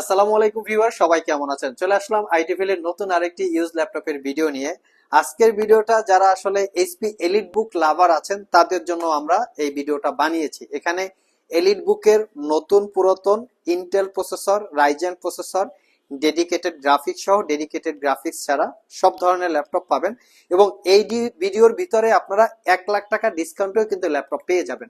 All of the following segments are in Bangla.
আসসালামু আলাইকুম ভিউয়ার, সবাই কেমন আছেন? চলে আসলাম আইটিফিল এর নতুন আরেকটি ইউজ ল্যাপটপের ভিডিও নিয়ে। আজকের ভিডিওটা যারা আসলে এইচপি এলিট বুক লাভার আছেন, তাদের জন্য আমরা এই ভিডিওটা বানিয়েছি। এখানে এলিট বুকের নতুন পুরাতন Intel processor Ryzen processor dedicated graphics সহ ডেডিকেটেড গ্রাফিক্স ছাড়া সব ধরনের ল্যাপটপ পাবেন। এবং এই ভিডিওর ভিতরে আপনারা এক লাখ টাকা ডিসকাউন্টেও কিন্তু ল্যাপটপ পেয়ে যাবেন।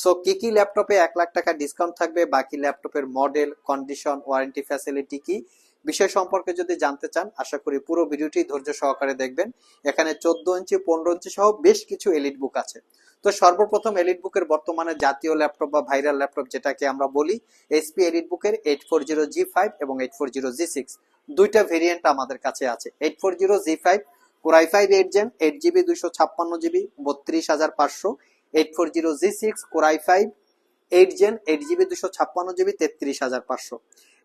সো কি কি ল্যাপটপে এক লাখ টাকা ডিসকাউন্ট থাকবে? বাকি ল্যাপটপের মডেল কন্ডিশন ওয়ারেন্টি ফ্যাসিলিটি কি? বিষয় সম্পর্কে যদি জানতে চান, আশা করি পুরো ভিডিওটি ধৈর্য সহকারে দেখবেন। এখানে চোদ্দ ইঞ্চি, পনেরো ইঞ্চি সহ বেশ কিছু এলিট বুক আছে। তো সর্বপ্রথম এলিট বুকের বর্তমানে জাতীয় ল্যাপটপ বা ভাইরাল ল্যাপটপ যেটাকে আমরা বলি এসপি এলিট বুকের eight four zero G five এবং eight four zero G six দুইটা ভেরিয়েন্ট আমাদের কাছে আছে। Eight four zero G five core i five eight gen eight GB দুইশো ছাপ্পান্ন জিবি বত্রিশ হাজার পাঁচশো। Eight four zero G six core i five eight gen eight GB দুশো ছাপ্পান্ন জিবি তেত্রিশ হাজার পাঁচশো।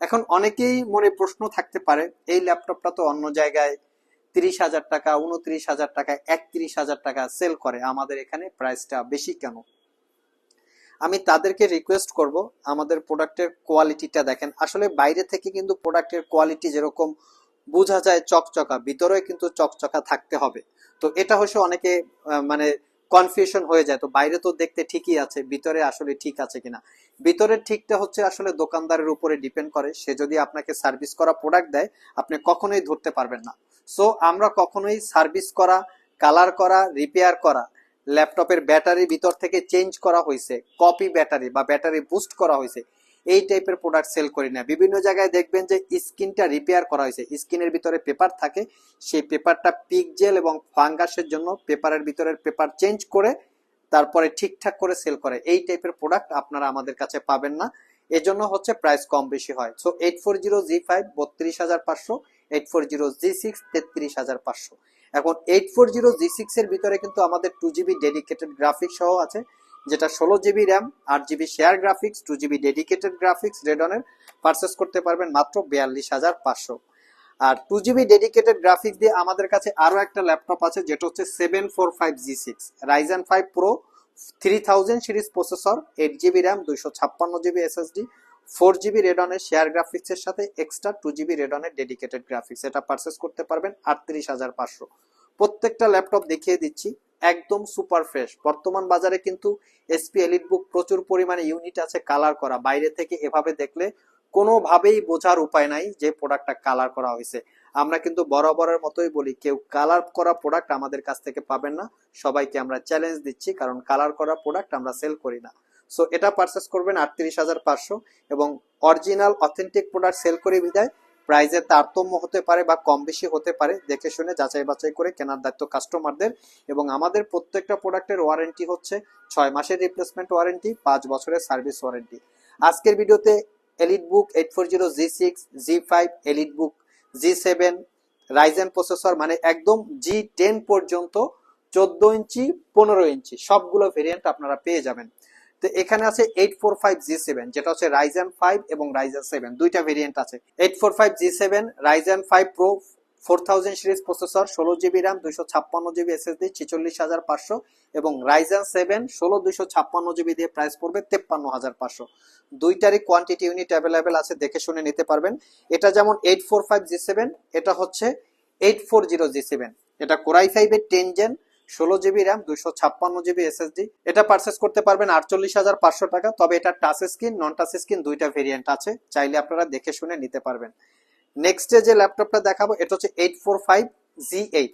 এখন অনেকেই মনে প্রশ্ন থাকতে পারে, এই ল্যাপটপটা তো অন্য জায়গায় তিরিশ হাজার টাকা, উনত্রিশ হাজার টাকা একত্রিশ হাজার টাকা সেল করে, আমাদের এখানে প্রাইসটা বেশি কেন? আমি তাদেরকে রিকোয়েস্ট করব, আমাদের প্রোডাক্টের কোয়ালিটিটা দেখেন। আসলে বাইরে থেকে কিন্তু প্রোডাক্টের কোয়ালিটি যেরকম বোঝা যায় চকচকা ভিতরে কিন্তু চকচকা থাকতে হবে। তো এটা হচ্ছে অনেকে মানে কনফিউশন হয়ে যায়। তো বাইরে তো দেখতে ঠিকই আছে, ভিতরে আসলে ঠিক আছে কিনা। ভিতরে ঠিকটা হচ্ছে আসলে দোকানদারের উপরে ডিপেন্ড করে। সে যদি আপনাকে সার্ভিস করা প্রোডাক্ট দেয়, আপনি কখনোই ধরতে পারবেন না। সো আমরা কখনোই সার্ভিস করা কালার করা রিপেয়ার করা ল্যাপটপের ব্যাটারি ভিতর থেকে চেঞ্জ করা হয়েছে কপি ব্যাটারি বা ব্যাটারি বুস্ট করা হয়েছে এই টাইপের প্রোডাক্ট সেল করি না। বিভিন্ন জায়গায় দেখবেন যে স্কিনটা রিপেয়ার করা হয়েছে। স্কিনের ভিতরে পেপার থাকে, সেই পেপারটা পিক জেল এবং ফাঙ্গাসের জন্য পেপারের ভিতরের পেপার চেঞ্জ করে তারপরে ঠিকঠাক করে সেল করে। এই টাইপের প্রোডাক্ট আপনারা আমাদের কাছে পাবেন না। এজন্য হচ্ছে প্রাইস কম বেশি হয়। So eight four zero G five বত্রিশ হাজার পাঁচশো eight four zero G six তেত্রিশ হাজার পাঁচশো। এখন eight four zero G six এর ভিতরে কিন্তু আমাদের টু জিবি ডেডিকেটেড গ্রাফিক্স সহ আছে। যেটা ষোলো জিবি র্যাম আট GB share graphics two GB dedicated graphics রেডনের purchase করতে পারবেন মাত্র বিয়াল্লিশ হাজার পাঁচশো। আর টু জিবি ডেডিকেটেড গ্রাফিক্স দিয়ে আমাদের কাছে আরও একটা ল্যাপটপ আছে, যেটা হচ্ছে seven four five G six Ryzen five pro three thousand series processor eight GB RAM দুইশো ছাপ্পান্ন জিবি এসএসডি ফোর জিবি রেডনের শেয়ার গ্রাফিক্সের সাথে এক্সট্রা টু জিবি রেডনের ডেডিকেটেড গ্রাফিক্স এটা পারচেস করতে পারবেন আটত্রিশ হাজার পাঁচশো। প্রত্যেকটা ল্যাপটপ দেখিয়ে দিচ্ছি একদম সুপার ফ্রেশ বর্তমান বাজারে কিন্তু এসপি এলিট বুক প্রচুর পরিমাণে ইউনিট আছে কালার করা। বাইরে থেকে এভাবে দেখলে কোনোভাবেই বোঝার উপায় নাই যে প্রোডাক্টটা কালার করা হয়েছে। আমরা কিন্তু বরাবরের মতোই বলি, কেউ কালার করা প্রোডাক্ট আমাদের কাছ থেকে পাবেন না। সবাইকে আমরা চ্যালেঞ্জ দিচ্ছি, কারণ কালার করা প্রোডাক্ট আমরা সেল করি না। সো এটা পারচেস করবেন আটত্রিশ হাজার পাঁচশো এবং অরিজিনাল অথেন্টিক প্রোডাক্ট সেল করে বিদায়। প্রাইজের তারতম্য হতে পারে বা কম বেশি হতে পারে, দেখে শুনে যাচাই বাছাই করে কেনার দায়িত্ব কাস্টমারদের এবং আমাদের প্রত্যেকটা প্রোডাক্টের ওয়ারেন্টি হচ্ছে ছয় মাসের রিপ্লেসমেন্ট ওয়ারেন্টি পাঁচ বছরের সার্ভিস ওয়ারেন্টি আজকের ভিডিওতে elite book eight four zero G six G five elite book G seven Ryzen processor মানে একদম জি টেন পর্যন্ত চোদ্দ ইঞ্চি, পনেরো ইঞ্চি, সবগুলো ভেরিয়েন্ট আপনারা পেয়ে যাবেন। তো এখানে আছে eight four five G seven যেটা হচ্ছে রাইজেন ফাইভ এবং রাইজেন সেভেন দুইটা ভেরিয়েন্ট আছে। Eight four five G seven Ryzen five pro four thousand series processor ষোলো জিবি র্যাম দুইশো ছাপ্পান্ন জিবি এসএসডি ছেচল্লিশ হাজার পাঁচশো, এবং রাইজেন সেভেন ষোলো দুইশো ছাপ্পান্ন জিবি দিয়ে প্রাইস পড়বে তেপ্পান্ন হাজার পাঁচশো। দুইটারই কোয়ান্টিটি ইউনিট অ্যাভেলেবেল আছে, দেখে শুনে নিতে পারবেন। এটা যেমন eight four five G seven এটা হচ্ছে eight four zero G seven এটা কোরাই ফাইভের টেন জেন ষোলো জিবি র্যাম দুইশো ছাপ্পান্ন জিবি এসএসডি এটা পারচেস করতে পারবেন আটচল্লিশ হাজার পাঁচশো টাকা, তবে এটা touch screen non touch screen দুইটা ভেরিয়েন্ট আছে, চাইলে আপনারা দেখে শুনে নিতে পারবেন। নেক্সটে যে ল্যাপটপটা দেখাবো, এটা হচ্ছে eight four five G eight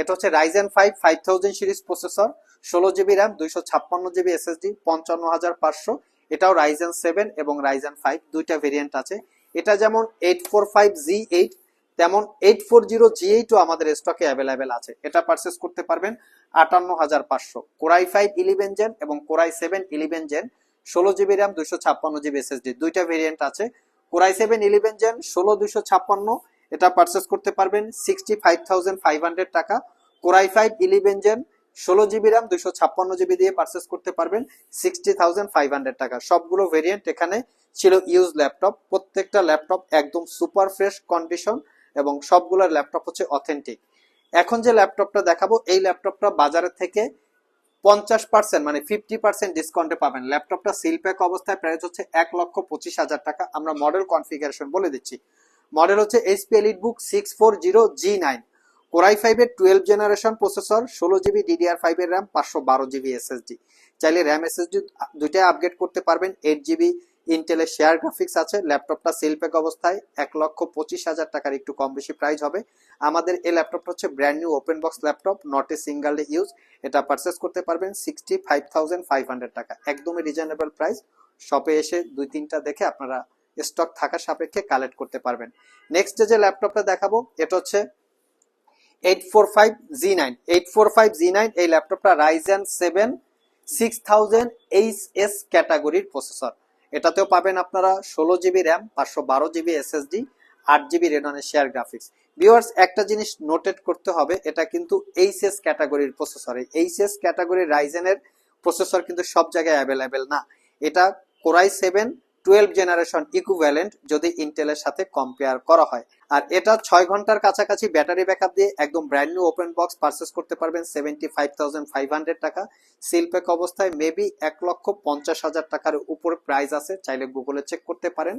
এটা হচ্ছে Ryzen five five thousand series processor ষোলো জিবি র্যাম দুইশো ছাপ্পান্ন জিবি এসএসডি পঞ্চান্ন হাজার পাঁচশো। এটাও রাইজেন সেভেন এবং রাইজেন ফাইভ দুইটা ভেরিয়েন্ট আছে। এটা যেমন eight four five G eight তেমন এইট ফোর জিরো জি এইটও আমাদের স্টকে অ্যাভেলেবেল আছে। এটা পারচেস করতে পারবেন আটান্ন হাজার পাঁচশো। Core i five eleven gen এবং core i seven eleven gen ষোলো জিবি র্যাম দুইশো ছাপ্পান্ন জিবি এসএসডি দুইটা ভেরিয়েন্ট আছে। Core i seven eleven gen ষোলো, দুইশো ছাপ্পান্ন। এটা পারচেস করতে পারবেন sixty five thousand five hundred টাকা core i five eleven gen ষোলো জিবি র্যাম দুইশো ছাপ্পান্ন জিবি দিয়ে পারচেস করতে পারবেন সিক্সটি থাউজেন্ড ফাইভ হান্ড্রেড টাকা। সবগুলো ভেরিয়েন্ট এখানে ছিল ইউজ ল্যাপটপ প্রত্যেকটা ল্যাপটপ একদম সুপার ফ্রেশ কন্ডিশন এবং সবগুলোর ল্যাপটপ হচ্ছে অথেন্টিক এখন যে ল্যাপটপটা দেখাবো, এই ল্যাপটপটা বাজারের থেকে পঞ্চাশ পার্সেন্ট মানে ফিফটি পার্সেন্ট ডিসকাউন্টে পাবেন। ল্যাপটপটা সিল প্যাক অবস্থায় প্রাইস হচ্ছে এক লক্ষ পঁচিশ হাজার টাকা। আমরা মডেল কনফিগারেশন বলে দিচ্ছি। মডেল হচ্ছে HP elite book six four zero G nine core i ফাইভের টুয়েলভ জেনারেশন প্রসেসর ষোলো জিবি ডিডিআর ফাইভের র্যাম পাঁচশো বারো জিবি এসএসডি চাইলে র্যাম এসএসডি দুইটাই আপগ্রেড করতে পারবেন এইট জিবি ইন্টেলের শেয়ার গ্রাফিক্স আছে ল্যাপটপটা সেল প্যাক অবস্থায়, এক লক্ষ পঁচিশ হাজার টাকার একটু কম বেশি প্রাইস হবে। আমাদের এই ল্যাপটপটা হচ্ছে brand new open box laptop not a single use এটা পারচেস করতে পারবেন sixty five thousand five hundred টাকা। একদমই রিজনেবল প্রাইস শপে এসে দুই তিনটা দেখে আপনারা স্টক থাকার সাপেক্ষে কালেক্ট করতে পারবেন। নেক্সট যে ল্যাপটপটা দেখাবো, এটা হচ্ছে eight four five G nine eight four five G nine এই ল্যাপটপটা Ryzen seven six thousand H S ক্যাটাগরির প্রসেসর এটাতেও পাবেন আপনারা ষোলো জিবি র্যাম, পাঁচশো বারো জিবি এসএসডি, আট জিবি রেডনের শেয়ার গ্রাফিক্স ভিউয়ার্স একটা জিনিস নোটেট করতে হবে, এটা কিন্তু এইচএস ক্যাটাগরির প্রসেসর এই এইচএস ক্যাটাগরির রাইজেনের প্রসেসর কিন্তু সব জায়গায় অ্যাভেলেবেল না। এটা core i seven twelve generation equivalent যদি ইন্টেলের সাথে কম্পেয়ার করা হয়। আর এটা ছয় ঘণ্টার কাছাকাছি ব্যাটারি ব্যাকআপ দিয়ে একদম brand new open box purchase করতে পারবেন seventy five thousand five hundred টাকা। সিলপ্যাক অবস্থায় মেবি এক লক্ষ পঞ্চাশ হাজার টাকার উপরে প্রাইস আছে, চাইলে গুগলে চেক করতে পারেন।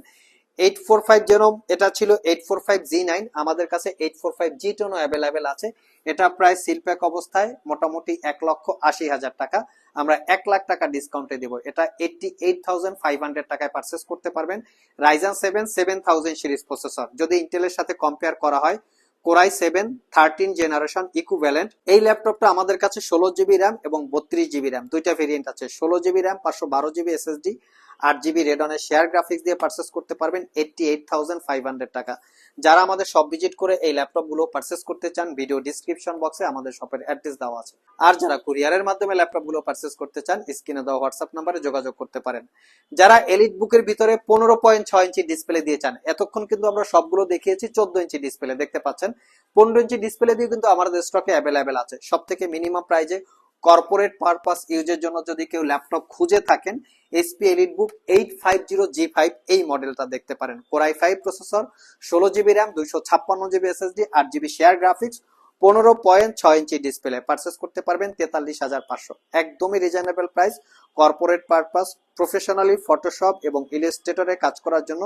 এইট ফোর ফাইভ যেরকম এটা ছিল eight four five G nine আমাদের কাছে এইট ফোর ফাইভ জি টেনও অ্যাভেলেবেল আছে। এটা প্রায় সিলপ্যাক অবস্থায় মোটামুটি এক লক্ষ আশি হাজার টাকা। আমরা এক লাখ টাকা ডিসকাউন্টে দেবো। এটা এইটটি এইট টাকায় পারচেস করতে পারবেন। Ryzen seven seven thousand series processor যদি ইন্টেলের সাথে কম্পেয়ার করা হয় core i seven thirteen generation equivalent এই ল্যাপটপটা আমাদের কাছে ষোলো জিবি র্যাম এবং বত্রিশ জিবি র্যাম দুইটা ভেরিয়েন্ট আছে। ষোলো জিবি র্যাম পাঁচশো বারো জিবি এসএসডি আট জিবি রেডনের শেয়ার গ্রাফিক্স দিয়ে পারচেস করতে পারবেন এইটটি টাকা। যারা আমাদের সব ভিজিট করে এই ল্যাপটপগুলো পারচেস করতে চান ভিডিও ডিসক্রিপশন বক্সে আমাদের শপের অ্যাড্রেস দেওয়া আছে। আর যারা কুরিয়ারের মাধ্যমে ল্যাপটপগুলো পারচেস করতে চান স্ক্রিনে দেওয়া হোয়াটসঅ্যাপ নাম্বারে যোগাযোগ করতে পারেন। যারা এলিট বুকের ভিতরে পনেরো পয়েন্ট ছয় ইঞ্চি ডিসপ্লে দিয়ে চান, এতক্ষণ কিন্তু আমরা সবগুলো দেখিয়েছি চোদ্দ ইঞ্চি ডিসপ্লে দেখতে পাচ্ছেন? পনেরো ইঞ্চি ডিসপ্লে দিয়ে কিন্তু আমাদের স্টকে অ্যাভেলেবেল আছে। সব থেকে মিনিমাম প্রাইজে কর্পোরেট পারপাস ইউজের জন্য যদি কেউ ল্যাপটপ খুঁজে থাকেন HP elite book eight five zero G five এই মডেলটা দেখতে পারেন। কোরাই ফাইভ প্রসেসর ষোলো জিবি র্যাম দুইশো ছাপ্পান্ন জিবি এসএসডি আট জিবি শেয়ার গ্রাফিক্স পনেরো পয়েন্ট ছয় ইঞ্চি ডিসপ্লে পারচেস করতে পারবেন তেতাল্লিশ হাজার পাঁচশো। একদমই reasonable price corporate purpose professionally Photoshop এবং ইলিস্ট্রেটরে কাজ করার জন্য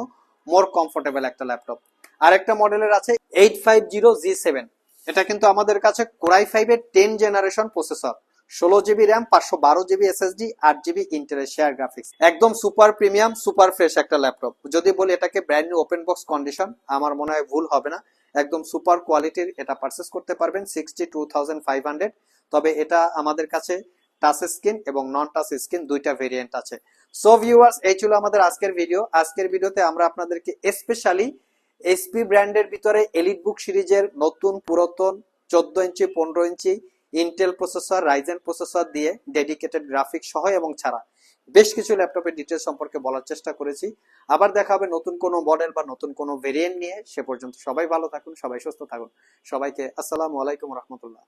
মোর কমফোর্টেবল একটা ল্যাপটপ আরেকটা মডেলের আছে eight five zero G seven এটা কিন্তু আমাদের কাছে কোরাই ফাইভের টেন জেনারেশন প্রসেসর ষোলো জিবি র্যাম, পাঁচশো বারো জিবি এসএসডি, আট জিবি ইন্টারের শেয়ার গ্রাফিক্স একদম সুপার প্রিমিয়াম সুপার ফ্রেশ একটা ল্যাপটপ যদি বলি এটাকে brand new open box condition আমার মনে হয় ভুল হবে না। একদম সুপার কোয়ালিটির এটা পারচেস করতে পারবেন sixty two thousand five hundred তবে এটা আমাদের কাছে টাচ স্ক্রিন এবং নন টাচ স্ক্রিন দুইটা ভেরিয়েন্ট আছে। সো ভিউয়ার্স এই ছিল আমাদের আজকের ভিডিও আজকের ভিডিওতে আমরা আপনাদেরকে স্পেশালি এসপি ব্র্যান্ডের ভিতরে এলিট বুক সিরিজের নতুন পুরাতন চোদ্দ ইঞ্চি, পনেরো inch Intel processor Ryzen processor দিয়ে ডেডিকেটেড গ্রাফিক সহ এবং ছাড়া। বেশ কিছু ল্যাপটপের ডিটেল সম্পর্কে বলার চেষ্টা করেছি। আবার দেখা হবে নতুন কোনো মডেল বা নতুন কোনো ভেরিয়েন্ট নিয়ে। সে পর্যন্ত সবাই ভালো থাকুন, সবাই সুস্থ থাকুন। সবাইকে আসসালামু আলাইকুম রহমতুল্লাহ।